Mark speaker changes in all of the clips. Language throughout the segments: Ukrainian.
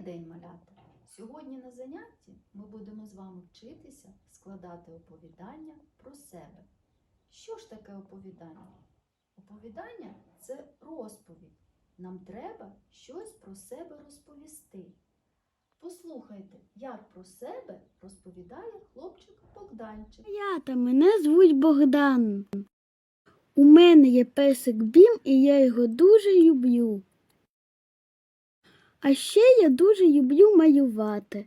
Speaker 1: день, малята! Сьогодні на занятті ми будемо з вами вчитися складати оповідання про себе. Що ж таке оповідання? Оповідання це розповідь. Нам треба щось про себе розповісти. Послухайте, як про себе розповідає хлопчик Богданчик.
Speaker 2: Малята, мене звуть Богдан. У мене є песик Бім, і я його дуже люблю. А ще я дуже люблю малювати.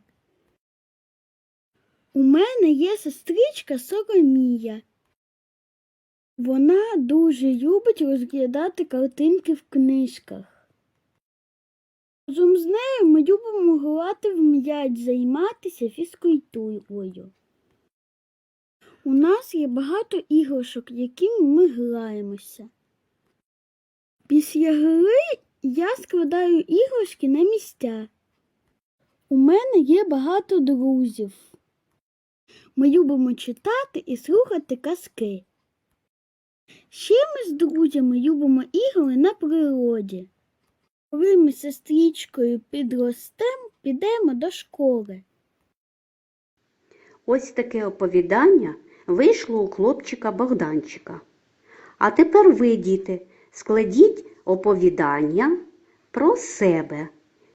Speaker 2: У мене є сестричка Соромія. Вона дуже любить розглядати картинки в книжках. Разом з нею ми любимо грати в м'яч, займатися фізкультурою. У нас є багато іграшок, якими ми граємося. Після гри я складаю іграшки на місця. У мене є багато друзів. Ми любимо читати і слухати казки. Ще ми з друзями любимо ігри на природі. Коли ми з сестричкою підростемо, підемо до школи.
Speaker 3: Ось таке оповідання вийшло у хлопчика Богданчика. А тепер ви, діти, складіть оповідання про себе.